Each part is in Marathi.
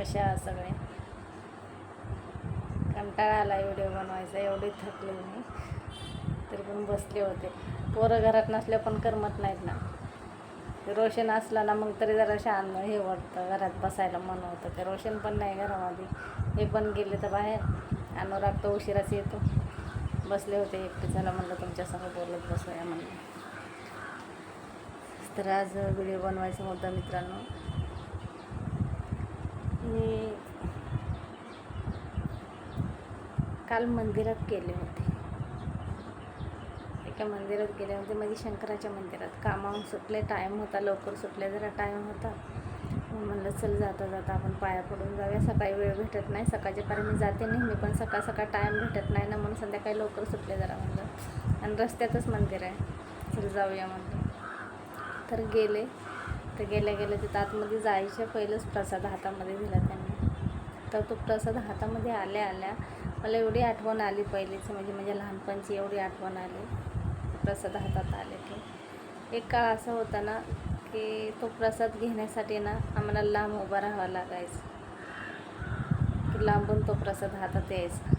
कशा आहात सगळे? कंटाळा आला व्हिडिओ बनवायचा एवढी थकले मी. तरी पण बसले होते. पोरं घरात नसल्या पण करमत नाहीत ना. रोशन असला ना मग तरी जरा शान हे वाटतं. घरात बसायला मन होतं. ते रोशन पण नाही घरामध्ये. हे पण गेले तर बाहेर. अनुराग तो उशिराच येतो. बसले होते एकटे. झाला म्हणलं तुमच्यासमोर बोलत बसूया म्हणलं. तर आज व्हिडिओ बनवायचा मुद्दा मित्रांनो. मी काल मंदिरात गेले होते. एका मंदिरात गेले होते म्हणजे शंकराच्या मंदिरात. कामावून सुटले टाईम होता लवकर सुटले जरा टाईम होता. म्हणलं चल जाता जाता आपण पाया पडून जाऊया. सकाळी वेळ भेटत नाही सकाळच्या पारी मी जाते नेहमी पण सकाळ सकाळ टाईम भेटत नाही ना म्हणून संध्याकाळी लवकर सुटले जरा म्हणलं. आणि रस्त्यातच मंदिर आहे. चल जाऊया म्हणलं. तर गेले. तर गेल्या गेल्या तिथं आतमध्ये जायच्या पहिलंच प्रसाद हातामध्ये दिला त्यांनी. तर तो प्रसाद हातामध्ये आल्या आल्या मला एवढी आठवण आली पहिलीच म्हणजे माझ्या लहानपणची एवढी आठवण आली. प्रसाद हातात आले की. एक काळ असा होता ना की तो प्रसाद घेण्यासाठी ना आम्हाला लांब उभा राहावा लागायचं. की लांबून तो प्रसाद हातात यायचा.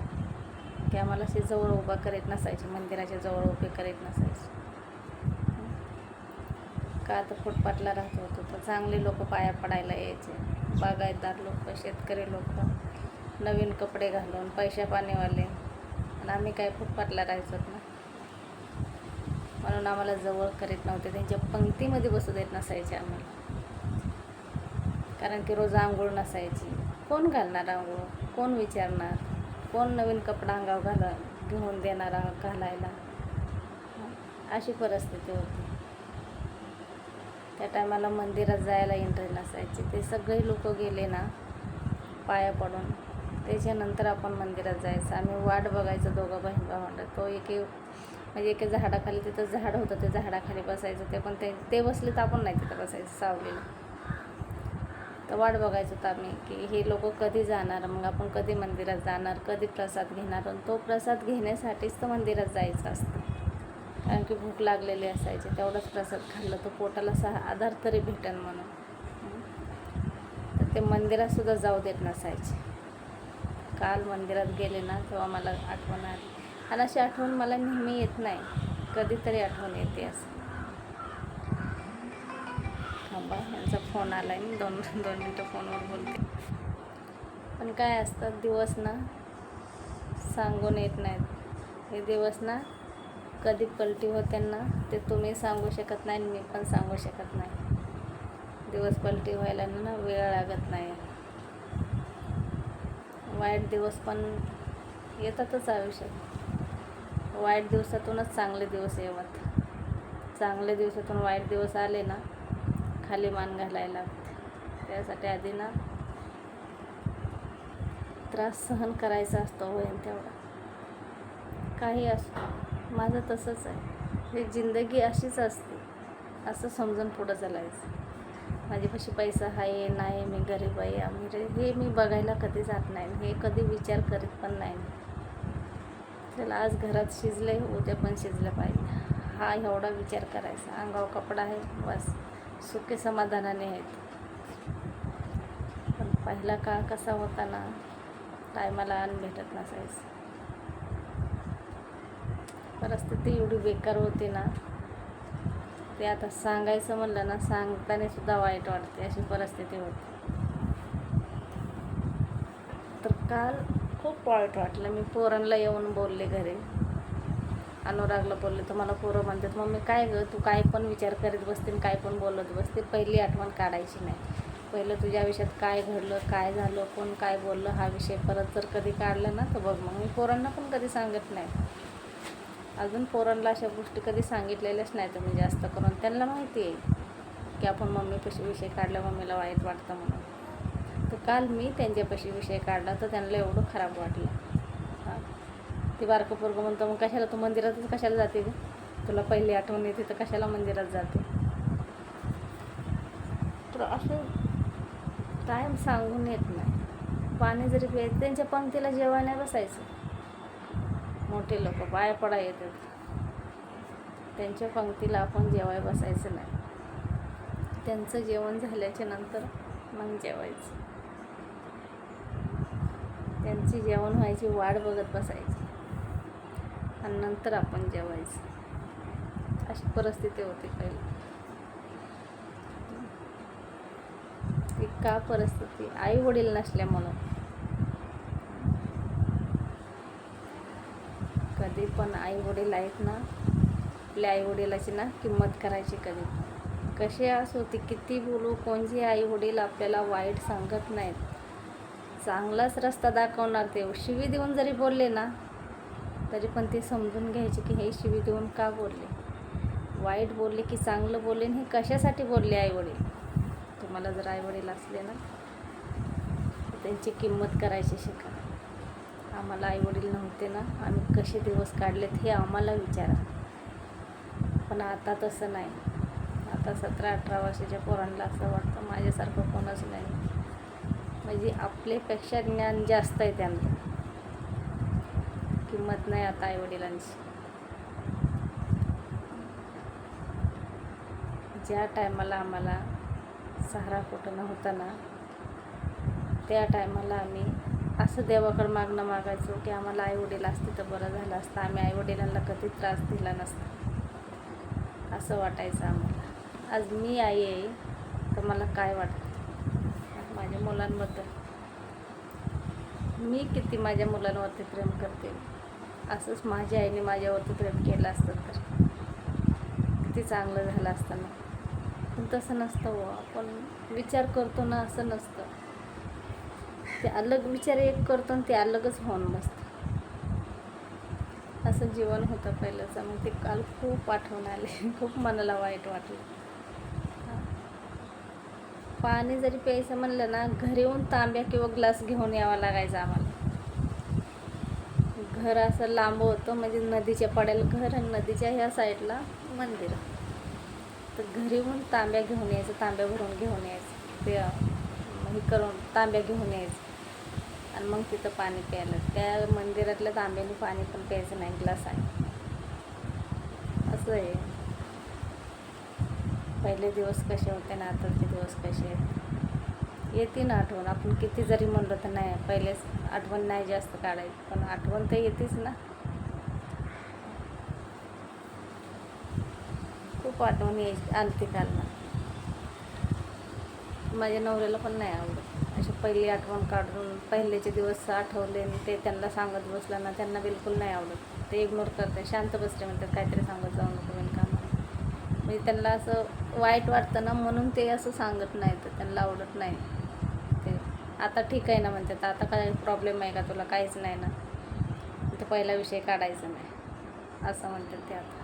की आम्हाला असे जवळ उभा करीत नसायचे मंदिराच्या जवळ उभे करीत नसायचे. का आता फुटपाथला राहत होतो? तर चांगले लोक पाया पडायला यायचे. बागायतदार लोक शेतकरी लोक नवीन कपडे घालून पैशा पाणीवाले. आणि आम्ही काय फुटपाथला राहायचो ना? म्हणून आम्हाला जवळ करीत नव्हते. त्यांच्या पंक्तीमध्ये बसू देत नसायचे आम्हाला. कारण की रोज आंघोळ नसायची. कोण घालणार आंघोळ? कोण विचारणार? कोण नवीन कपडा अंगावर घाला घेऊन देणार घालायला? अशी परिस्थिती होती. त्या टायमाला मंदिरात जायला एंट्री नसायची. ते सगळे लोक गेले ना पाया पडून. त्याच्यानंतर आपण मंदिरात जायचं. आम्ही वाट बघायचं दोघं बहीण भावंड तो एके म्हणजे एके झाडाखाली तिथं झाड होतं ते झाडाखाली बसायचं. ते पण ते ते बसले तर आपण नाही तिथं बसायचं सावलीला. तर वाट बघायचो होतं आम्ही की हे लोक कधी जाणार मग आपण कधी मंदिरात जाणार कधी प्रसाद घेणार. आणि तो प्रसाद घेण्यासाठीच तर मंदिरात जायचं असतं. कारण की भूक लागलेली असायची तेवढाच प्रसाद खाल्लं. तो पोटाला सहा आधार तरी भेटेल म्हणून. तर ते मंदिरातसुद्धा जाऊ देत नसायचे. काल मंदिरात गेले ना तेव्हा मला आठवण आली. आणि अशी आठवण मला नेहमी येत नाही. कधीतरी आठवण येते असं. थांबा यांचा फोन आला आहे मी दोन दोन मिनटं फोनवर बोलते. पण काय असतात दिवस ना? सांगून येत नाहीत. हे दिवस ना कधी पलटी होते ना ते तुम्ही सांगू शकत नाही आणि मी पण सांगू शकत नाही. दिवस पलटी व्हायला ना वेळ लागत नाही. वाईट दिवस पण येतातच आयुष्यात. वाईट दिवसातूनच चांगले दिवस येवत. चांगले दिवसातून वाईट दिवस आले ना खाली मान घालायला लागते. त्यासाठी आधी ना त्रास सहन करायचा असतो होईन तेवढा. काही असो माझं तसंच आहे. ही जिंदगी अशीच असते असं समजून पुढं चालायचं. माझ्यापाशी पैसा आहे नाही मी गरीब आहे अमीर हे मी बघायला कधी जात नाही हे कधी विचार करीत पण नाही चला आज घरात शिजले उद्या पण शिजलं पाहिजे. हा एवढा विचार करायचा. अंगावर कपडा आहे बस. सुखे समाधानाने आहेत. पण पहिला काळ कसा होता ना टायमाला अन्न भेटत नसायचं. परिस्थिती एवढी बेकार होती ना ते आता सांगायचं म्हणलं ना सांगताना सुद्धा वाईट वाटते अशी परिस्थिती होती. तर काल खूप वाईट वाटलं. मी पोरांना येऊन बोलले घरी. अनुरागला बोलले तर मला पोरं म्हणतात. मग मी काय गं? तू काय पण विचार करीत बसते आणि काय पण बोलत बसते. पहिली आठवण काढायची नाही. पहिलं तुझ्या आयुष्यात काय घडलं काय झालं कोण काय बोललं हा विषय परत जर कधी काढला ना तर बघ मग. मी पोरांना पण कधी सांगत नाही. अजून पोरांना अशा गोष्टी कधी सांगितलेल्याच नाही म्हणजे जास्त करून. त्यांना माहिती आहे की आपण मम्मीपाशी विषय काढला मम्मीला वाईट वाटतं म्हणून. तर काल मी त्यांच्यापाशी विषय काढला तर त्यांना एवढं खराब वाटलं. हां. ती बारकं पोरगं म्हणतं मग कशाला तू मंदिरातच कशाला जाते तुला पहिली आठवण येते तर कशाला मंदिरात जाते? तर असं टाईम सांगून येत नाही. पाणी जरी प्यायचं त्यांच्या पंक्तीला जेवायला नाही बसायचं. मोठे लोक बाया पडा येतात. त्यांच्या पंक्तीला आपण जेवाय बसायचं नाही. त्यांचं जेवण झाल्याच्यानंतर मग जेवायचं. त्यांची जेवण व्हायची वाट बघत बसायची. आणि नंतर आपण जेवायचं. अशी परिस्थिती होती पहिली. ती का परिस्थिती. आई वडील नसल्यामुळं म्हणून कधी पण आई वडील आहेत ना आपल्या आईवडिलाची ना किंमत करायची कधी. कसे असो ते किती बोलू कोणचे आईवडील आपल्याला वाईट सांगत नाहीत. चांगलाच रस्ता दाखवणार ते. शिवी देऊन जरी बोलले ना तरी पण ते समजून घ्यायचे की हे शिवी देऊन का बोलले? वाईट बोलले की चांगलं बोलले हे कशासाठी बोलले आईवडील? तुम्हाला जर आईवडील असले ना त्यांची किंमत करायची शिका. आम्हाला आई वडील नव्हते ना. आम्ही कसे दिवस काढलेत हे आम्हाला विचारा. पण आता तसं नाही. आता सतरा अठरा वर्षाच्या पोरांना असं वाटतं माझ्यासारखं कोणच नाही. म्हणजे आपल्यापेक्षा ज्ञान जास्त आहे त्यांना. किंमत नाही आता आई वडिलांची ज्या टायमाला आम्हाला सहारा कुठं नव्हता ना त्या टायमाला आम्ही असं देवाकडं मागणं मागायचो की आम्हाला आई वडील असते तर बरं झालं असतं. आम्ही आई वडिलांना कधी त्रास दिला नसता. असं वाटायचं आम्हाला. आज मी आई आहे तर मला काय वाटतं? माझ्या मुलांबद्दल. मी किती माझ्या मुलांवरती प्रेम करते? असंच माझ्या आईने माझ्यावरती प्रेम केलं असतं तर. किती चांगलं झालं असतं ना. पण तसं नसतं हो. आपण विचार करतो ना असं नसतं. ते अलग विचार एक करतो आणि ते अलगच होऊन बसतं असं जीवन होतं पहिलंचं मग ते काल खूप आठवण आले. खूप मनाला वाईट वाटलं. पाणी जरी प्यायचं म्हणलं ना घरी येऊन तांब्या किंवा ग्लास घेऊन यावा लागायचा आम्हाला. घर असं लांब होतं म्हणजे नदीच्या पड्याला घर आणि नदीच्या ह्या साईडला मंदिर. तर घरी येऊन तांब्या घेऊन यायचं तांब्या भरून घेऊन यायचं. ते हे करून तांब्या घेऊन यायचं. आणि मग तिथं पाणी प्यायला. त्या मंदिरातल्या तांब्याने पाणी पण प्यायचं नाही ग्लास आहे. असं आहे. पहिले दिवस कसे होते ना आताचे दिवस कसे आहेत? येते ना आठवण. आपण किती जरी म्हणलं तर नाही पहिलेच आठवण नाही जास्त काढायची पण आठवण तर येतेच ना. खूप आठवण यायची आलती काल ना माझ्या नवऱ्याला पण नाही आवडत. अशी पहिली आठवण काढून पहिलेचे दिवस आठवले ते त्यांना सांगत बसलं ना त्यांना बिलकुल नाही आवडत. ते इग्नोर करते शांत बसले म्हणतात काहीतरी सांगत जाऊ नको बिनकामाला. म्हणजे त्यांना असं वाईट वाटतं ना म्हणून ते असं सांगत नाही तर त्यांना आवडत नाही. ते आता ठीक आहे ना म्हणतात आता काय प्रॉब्लेम आहे का तुला? काहीच नाही ना. तर पहिला विषय काढायचा नाही. असं म्हणतात ते आता.